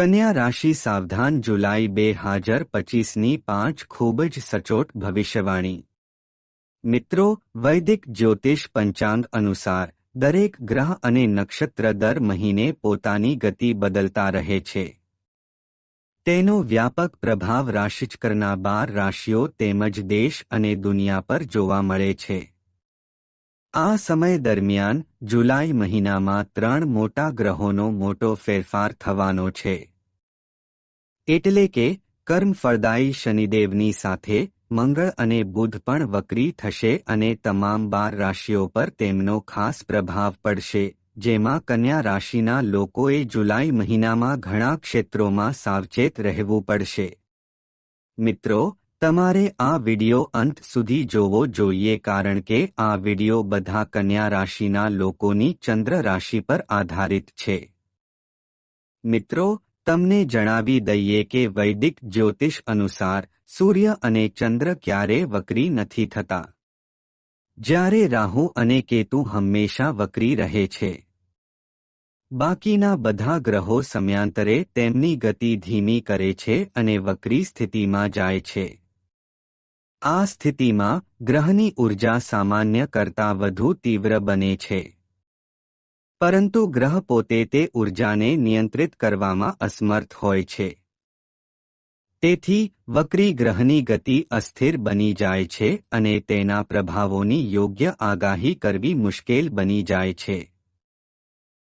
કન્યા રાશિ સાવધાન જુલાઈ બે હાજર પચીસની પાંચ ખૂબ જ સચોટ ભવિષ્યવાણી. મિત્રો, વૈદિક જ્યોતિષ પંચાંગ અનુસાર, દરેક ગ્રહ અને નક્ષત્ર દર મહિને પોતાની ગતિ બદલતા રહે છે. તેનો વ્યાપક પ્રભાવ રાશિચક્રના બાર રાશિઓ તેમજ દેશ અને દુનિયા પર જોવા મળે છે. આ સમય દરમિયાન જુલાઈ મહિનામાં ત્રણ મોટા ગ્રહોનો મોટો ફેરફાર થવાનો છે. એટલે કે કર્મફળદાયી શનિદેવની સાથે મંગળ અને બુધ પણ વક્રી થશે અને તમામ બાર રાશિઓ પર તેમનો ખાસ પ્રભાવ પડશે, જેમાં કન્યા રાશિના લોકોએ જુલાઈ મહિનામાં ઘણા ક્ષેત્રોમાં સાવચેત રહેવું પડશે. મિત્રો, તમારે આ વિડિયો અંત સુધી જોવો જોઈએ કારણ કે આ વિડિયો બધા કન્યા રાશિના લોકોની ચંદ્ર રાશિ પર આધારિત છે. મિત્રો તમને જણાવી દઈએ કે વૈદિક જ્યોતિષ અનુસાર સૂર્ય અને ચંદ્ર ક્યારે વક્રી નથી થતા. જ્યારે રાહુ અને કેતુ હંમેશા વક્રી રહે છે. બાકીના બધા ગ્રહો સમયાંતરે તેમની ગતિ ધીમી કરે છે અને વક્રી સ્થિતિમાં જાય છે. આ સ્થિતિમાં ગ્રહની ઊર્જા સામાન્ય કરતાં વધુ તીવ્ર બને છે. પરંતુ ગ્રહ પોતે તે ઊર્જાને નિયંત્રિત કરવામાં અસમર્થ હોય છે. તેથી, વક્રી ગ્રહની ગતિ અસ્થિર બની જાય છે અને તેના પ્રભાવોની યોગ્ય આગાહી કરવી મુશ્કેલ બની જાય છે.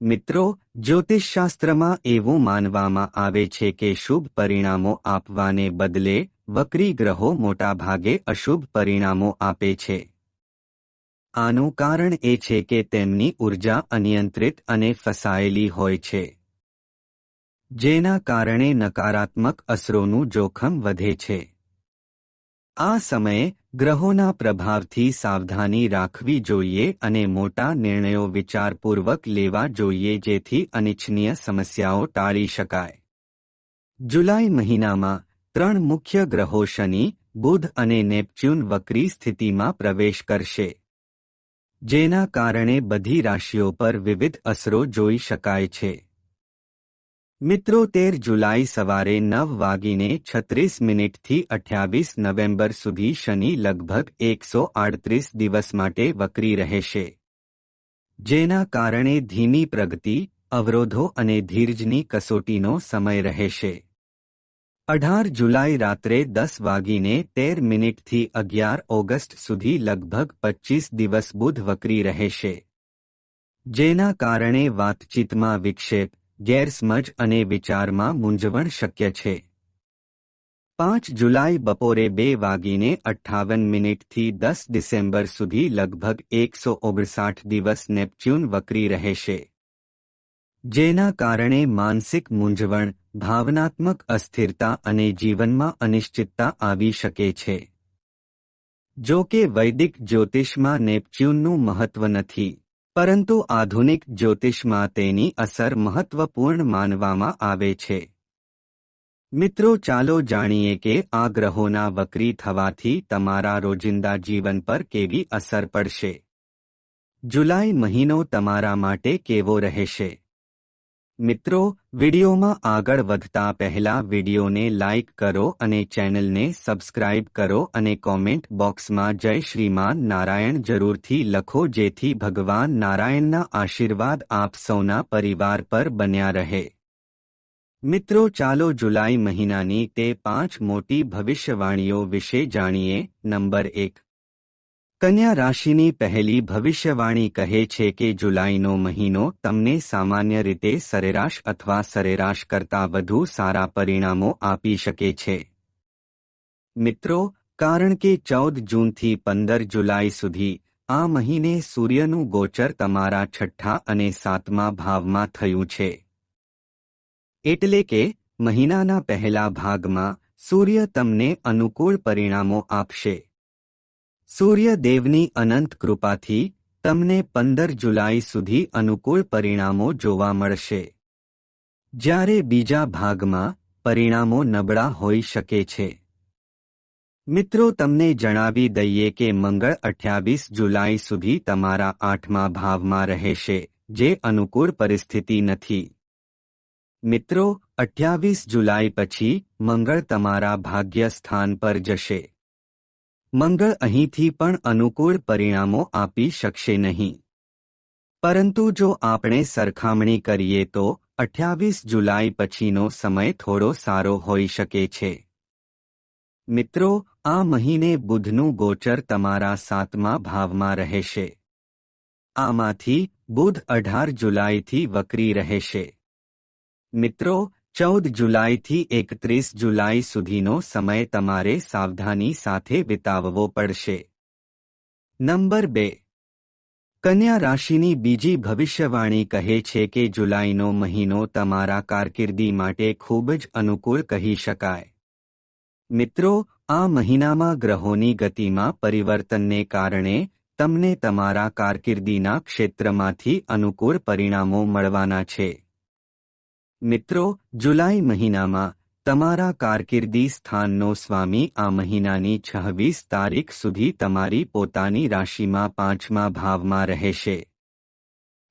મિત્રો, જ્યોતિષશાસ્ત્રમાં એવું માનવામાં આવે છે કે શુભ પરિણામો આપવાને બદલે વક્રી ગ્રહો મોટાભાગે અશુભ પરિણામો આપે છે. આનું કારણ એ છે કે તેમની ઊર્જા અનિયંત્રિત અને ફસાયેલી હોય છે, જેના કારણે નકારાત્મક અસરોનું જોખમ વધે છે. આ સમયે ગ્રહોના પ્રભાવથી સાવધાની રાખવી જોઈએ અને મોટા નિર્ણયો વિચારપૂર્વક લેવા જોઈએ જેથી અનિચ્છનીય સમસ્યાઓ ટાળી શકાય. જુલાઈ મહિનામાં ત્રણ મુખ્ય ગ્રહો શનિ, બુધ અને નેપચ્યુન વક્રી સ્થિતિમાં પ્રવેશ કરશે. જેના કારણે બધી રાશિઓ પર વિવિધ અસરો જોઈ શકાય છે. મિત્રો, તેર જુલાઈ સવારે નવ વાગીને છત્રીસ મિનિટથી અઠ્યાવીસ નવેમ્બર સુધી શનિ લગભગ એકસો આડત્રીસ દિવસ માટે વક્રી રહેશે. જેના કારણે ધીમી પ્રગતિ, અવરોધો અને ધીરજની કસોટીનો સમય રહેશે. અઢાર જુલાઈ રાત્રે દસ વાગીને તેર મિનિટથી અગિયાર ઓગસ્ટ સુધી લગભગ પચ્ચીસ દિવસ બુધ વકરી રહેશે. જેના કારણે વાતચીતમાં વિક્ષેપ, ગેરસમજ અને વિચારમાં મૂંઝવણ શક્ય છે. પાંચ જુલાઈ બપોરે બે વાગીને અઠ્ઠાવન મિનિટથી દસ ડિસેમ્બર સુધી લગભગ એકસો ઓગણસાઠ દિવસ નેપચ્યુન વકરી રહેશે. જેના કારણે માનસિક મૂંઝવણ, ભાવનાત્મક અસ્થિરતા અને જીવનમાં અનિશ્ચિતતા આવી શકે છે. જો કે વૈદિક જ્યોતિષમાં નેપચ્યુનનું મહત્વ નથી, પરંતુ આધુનિક જ્યોતિષમાં તેની અસર મહત્વપૂર્ણ માનવામાં આવે છે. મિત્રો, ચાલો જાણીએ કે આ ગ્રહોના વક્રી થવાથી તમારા રોજિંદા જીવન પર કેવી અસર પડશે? જુલાઈ મહિનો તમારા માટે કેવો રહેશે? મિત્રો, વિડિયોમાં આગળ વધતા પહેલા વિડીયોને લાઇક કરો અને ચેનલને સબસ્ક્રાઇબ કરો અને કોમેન્ટ બોક્સમાં જય શ્રીમાન નારાયણ જરૂરથી લખો જેથી ભગવાન નારાયણના આશીર્વાદ આપ સૌના પરિવાર પર બન્યા રહે. મિત્રો, ચાલો જુલાઈ મહિનાની તે પાંચ મોટી ભવિષ્યવાણીઓ વિશે જાણીએ. નંબર એક કન્યા રાશિની પહેલી ભવિષ્યવાણી કહે છે કે જુલાઈનો મહિનો તમને સામાન્ય રીતે સરેરાશ અથવા સરેરાશ કરતાં વધુ સારા પરિણામો આપી શકે છે. મિત્રો, કારણ કે ચૌદ જૂનથી પંદર જુલાઈ સુધી આ મહિને સૂર્યનું ગોચર તમારા છઠ્ઠા અને સાતમા ભાવમાં થયું છે. એટલે કે, મહિનાના પહેલા ભાગમાં સૂર્ય તમને અનુકૂળ પરિણામો આપશે. સૂર્યદેવની અનંત કૃપાથી તમને પંદર જુલાઈ સુધી અનુકૂળ પરિણામો જોવા મળશે. જ્યારે બીજા ભાગમાં પરિણામો નબળા હોઈ શકે છે. મિત્રો, તમને જણાવી દઈએ કે મંગળ અઠ્યાવીસ જુલાઈ સુધી તમારા આઠમા ભાવમાં રહેશે, જે અનુકૂળ પરિસ્થિતિ નથી. મિત્રો, અઠ્યાવીસ જુલાઈ પછી મંગળ તમારા ભાગ્ય સ્થાન પર જશે. મંગળ અહીંથી પણ અનુકૂળ પરિણામો આપી શકશે નહીં. પરંતુ જો આપણે સરખામણી કરીએ તો અઠ્યાવીસ જુલાઈ પછીનો સમય થોડો સારો હોઈ શકે છે. મિત્રો, આ મહિને બુધનું ગોચર તમારા સાતમા ભાવમાં રહેશે. આમાંથી બુધ અઢાર જુલાઈથી વકરી રહેશે. મિત્રો ચૌદ જુલાઈથી એકત્રીસ જુલાઈ સુધીનો સમય તમારે સાવધાની સાથે વિતાવવો પડશે. નંબર બે. કન્યા રાશિની બીજી ભવિષ્યવાણી કહે છે કે જુલાઈનો મહિનો તમારા કારકિર્દી માટે ખૂબ જ અનુકૂળ કહી શકાય. મિત્રો, આ મહિનામાં ગ્રહોની ગતિમાં પરિવર્તનને કારણે તમને તમારા કારકિર્દીના ક્ષેત્રમાંથી અનુકૂળ પરિણામો મળવાના છે. મિત્રો, જુલાઈ મહિનામાં તમારા કારકિર્દી સ્થાનનો સ્વામી આ મહિનાની છવ્વીસ તારીખ સુધી તમારી પોતાની રાશિમાં પાંચમા ભાવમાં રહેશે.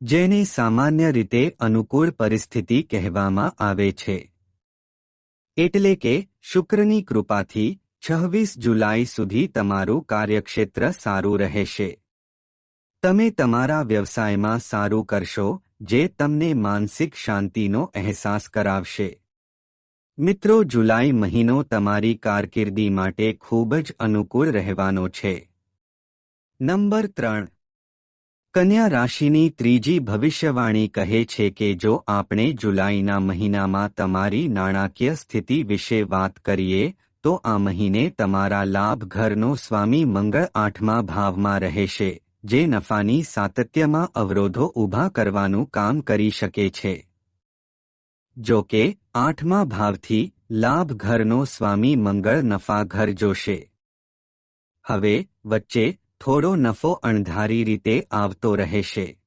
જેને સામાન્ય રીતે અનુકૂળ પરિસ્થિતિ કહેવામાં આવે છે. એટલે કે, શુક્રની કૃપાથી છવ્વીસ જુલાઈ સુધી તમારું કાર્યક્ષેત્ર સારું રહેશે. તમે તમારા વ્યવસાયમાં સારું કરશો જે તમને માનસિક શાંતિનો અહેસાસ કરાવશે. મિત્રો, જુલાઈ મહિનો તમારી કારકિર્દી માટે ખૂબ જ અનુકૂળ રહેવાનો છે. નંબર ત્રણ. કન્યા રાશિની ત્રીજી ભવિષ્યવાણી કહે છે કે જો આપણે જુલાઈના મહિનામાં તમારી નાણાકીય સ્થિતિ વિશે વાત કરીએ, તો આ મહિને તમારા લાભ ઘરનો સ્વામી મંગળ આઠમા ભાવમાં રહેશે. જે નફાની સાતત્યમાં અવરોધો ઊભા કરવાનું કામ કરી શકે છે. જો કે, આઠમા ભાવથી, લાભ ઘરનો સ્વામી મંગળ નફા ઘર જોશે. હવે, વચ્ચે, થોડો નફો અણધારી રીતે આવતો રહેશે.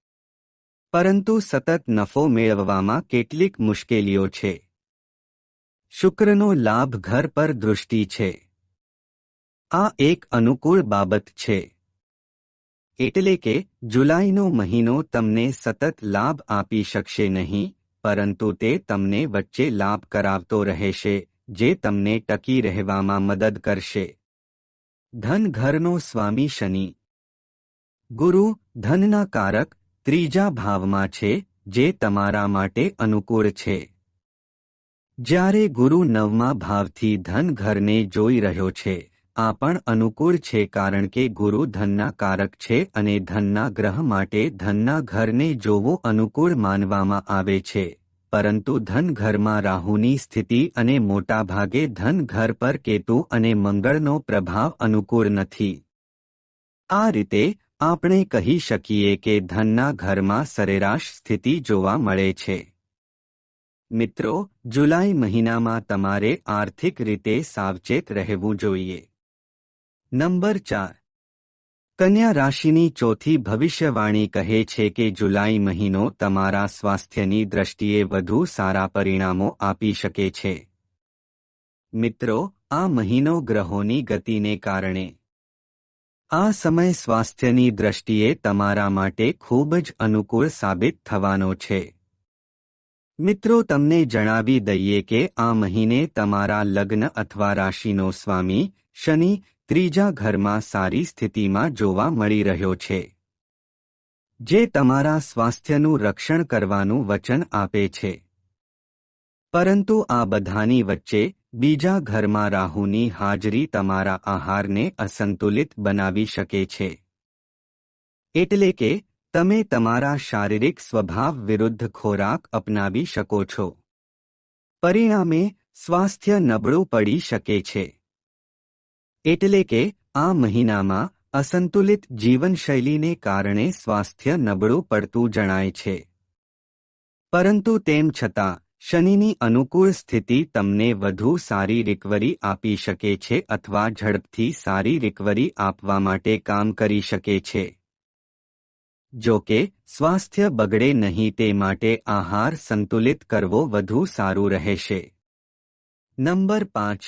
પરંતુ સતત નફો મેળવવામાં કેટલીક મુશ્કેલીઓ છે. શુક્રનો લાભ ઘર પર દૃષ્ટિ છે. આ એક અનુકૂળ બાબત છે. એટલે કે જુલાઈનો મહિનો તમને સતત લાભ આપી શકશે નહીં, પરંતુ તે તમને વચ્ચે લાભ કરાવતો રહેશે, જે તમને ટકી રહેવામાં મદદ કરશે. ધન ઘરનો સ્વામી શનિ. ગુરુ, ધનના કારક ત્રીજા ભાવમાં છે, જે તમારા માટે અનુકૂળ છે. જ્યારે ગુરુ નવમા ભાવથી ધન ઘરને જોઈ રહ્યો છે આ પણ અનુકૂળ છે કારણ કે ગુરુ ધનના કારક છે અને ધનના ગ્રહ માટે ધનના ઘરને જોવો અનુકૂળ માનવામાં આવે છે. પરંતુ ધન ઘરમાં રાહુની સ્થિતિ અને મોટાભાગે ધન ઘર પર કેતુ અને મંગળનો પ્રભાવ અનુકૂળ નથી. આ રીતે આપણે કહી શકીએ કે ધનના ઘરમાં સરેરાશ સ્થિતિ જોવા મળે છે. મિત્રો, જુલાઈ મહિનામાં તમારે આર્થિક રીતે સાવચેત રહેવું જોઈએ. નંબર ચાર. કન્યા રાશિની ચોથી ભવિષ્યવાણી કહે છે કે જુલાઈ મહિનો તમારા સ્વાસ્થ્યની દ્રષ્ટિએ વધુ સારા પરિણામો આપી શકે છે. મિત્રો, આ મહિનો ગ્રહોની ગતિને કારણે. આ સમય સ્વાસ્થ્યની દ્રષ્ટિએ તમારા માટે ખૂબ જ અનુકૂળ સાબિત થવાનો છે. મિત્રો, તમને જણાવી દઈએ કે આ મહિને તમારા લગ્ન અથવા રાશિનો સ્વામી, શનિ ત્રીજા ઘરમાં સારી સ્થિતિમાં જોવા મળી રહ્યો છે. જે તમારા સ્વાસ્થ્યનું રક્ષણ કરવાનું વચન આપે છે. પરંતુ આ બધાની વચ્ચે બીજા ઘરમાં રાહુની હાજરી તમારા આહારને અસંતુલિત બનાવી શકે છે. એટલે કે, તમે તમારા શારીરિક સ્વભાવ વિરુદ્ધ ખોરાક અપનાવી શકો છો. પરિણામે, સ્વાસ્થ્ય નબળું પડી શકે છે. એટલે કે, આ મહિનામાં અસંતુલિત જીવનશૈલીને કારણે સ્વાસ્થ્ય નબળું પડતું જણાય છે. પરંતુ તેમ છતાં, શનિની અનુકૂળ સ્થિતિ તમને વધુ સારી રિકવરી આપી શકે છે અથવા ઝડપથી સારી રિકવરી આપવા માટે કામ કરી શકે છે. જો કે, સ્વાસ્થ્ય બગડે નહીં તે માટે આહાર સંતુલિત કરવો વધુ સારું રહેશે. નંબર પાંચ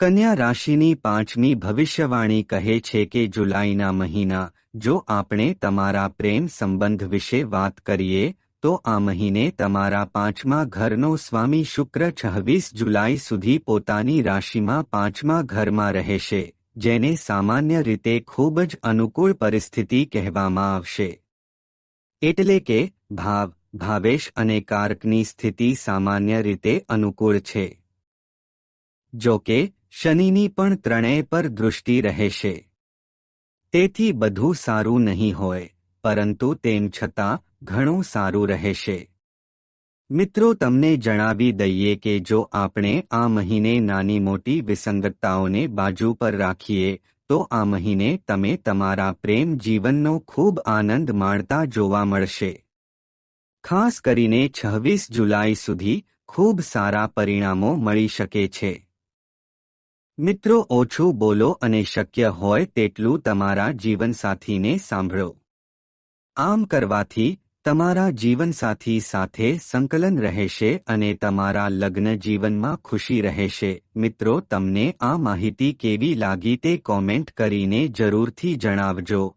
કન્યા રાશિની પાંચમી ભવિષ્યવાણી કહે છે કે જુલાઈના મહિના, જો આપણે તમારા પ્રેમ સંબંધ વિશે વાત કરીએ, તો આ મહિને તમારા પાંચમા ઘરનો સ્વામી શુક્ર છવ્વીસ જુલાઈ સુધી પોતાની રાશિમાં પાંચમા ઘરમાં રહેશે, જેને સામાન્ય રીતે ખૂબ જ અનુકૂળ પરિસ્થિતિ કહેવામાં આવશે. એટલે કે, ભાવ, ભાવેશ અને કારકની સ્થિતિ સામાન્ય રીતે અનુકૂળ છે. જો કે શનિની પણ ત્રણેય પર દૃષ્ટિ રહેશે તેથી બધું સારું નહીં હોય, પરંતુ તેમ છતાં ઘણું સારું રહેશે મિત્રો, તમને જણાવી દઈએ કે જો આપણે આ મહિને નાની મોટી વિસંગતતાઓને બાજુ પર રાખીએ, તો આ મહિને તમે તમારા પ્રેમ જીવનનો ખૂબ આનંદ માણતા જોવા મળશે. ખાસ કરીને છવ્વીસ જુલાઈ સુધી ખૂબ સારા પરિણામો મળી શકે છે. મિત્રો, ઓછું બોલો અને શક્ય હોય તેટલું તમારા જીવનસાથીને સાંભળો. આમ કરવાથી તમારા જીવનસાથી સાથે સંકલન રહેશે અને તમારા લગ્ન જીવનમાં ખુશી રહેશે. મિત્રો, તમને આ માહિતી કેવી લાગી તે કોમેન્ટ કરીને જરૂરથી જણાવજો.